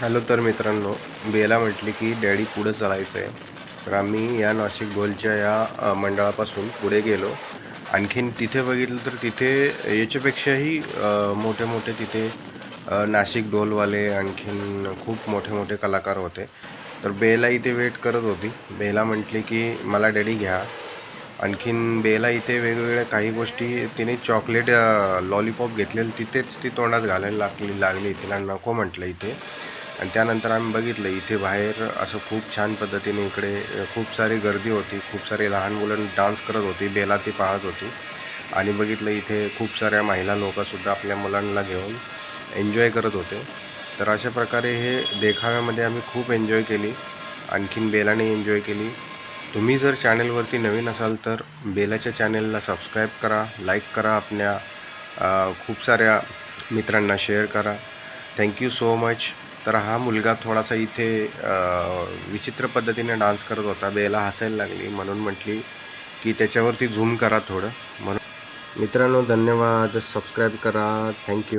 Hello तर मित्रांनो बेला म्हटली की डॅडी पुढं चालायचं आहे तर आम्ही या नाशिक गोलच्या या मंडळापासून पुढे गेलो. आणखीन तिथे बघितलं तर तिथे याच्यापेक्षाही मोठे मोठे तिथे नाशिक डोलवाले आणखीन खूप मोठे मोठे कलाकार होते. तर बेला इथे वेट करत होती. बेला म्हटली की मला डॅडी घ्या. आणखीन बेला इथे वेगवेगळ्या काही गोष्टी तिने चॉकलेट लॉलीपॉप घेतलेलं तिथेच ती तोंडात घालायला लागली लागली तिला नको म्हटलं इथे. आणि त्यानंतर आम्ही बघितलं इथे बाहेर असं खूप छान पद्धतीने इकडे खूप सारी गर्दी होती खूप सारे लहान मुलं डान्स करत होती बेला ती पाहत होती. आणि बघितलं इथे खूप साऱ्या महिला लोकंसुद्धा आपल्या मुलांना घेऊन एन्जॉय करत होते. तर अशा प्रकारे हे देखाव्यामध्ये आम्ही खूप एन्जॉय केली. आणखीन बेलाने एन्जॉय केली. तुम्ही जर चॅनलवरती नवीन असाल तर बेलाच्या चॅनलला सबस्क्राईब करा लाईक करा आपल्या खूप साऱ्या मित्रांना शेअर करा. Thank you so much. तर हा मुलगा थोडासा इथे विचित्र पद्धतीने डान्स करत होता बेला हसायला लागली म्हणून म्हटली की त्याच्यावरती झूम करा थोडं. म्हणून मित्रांनो धन्यवाद. सबस्क्राईब करा. थँक्यू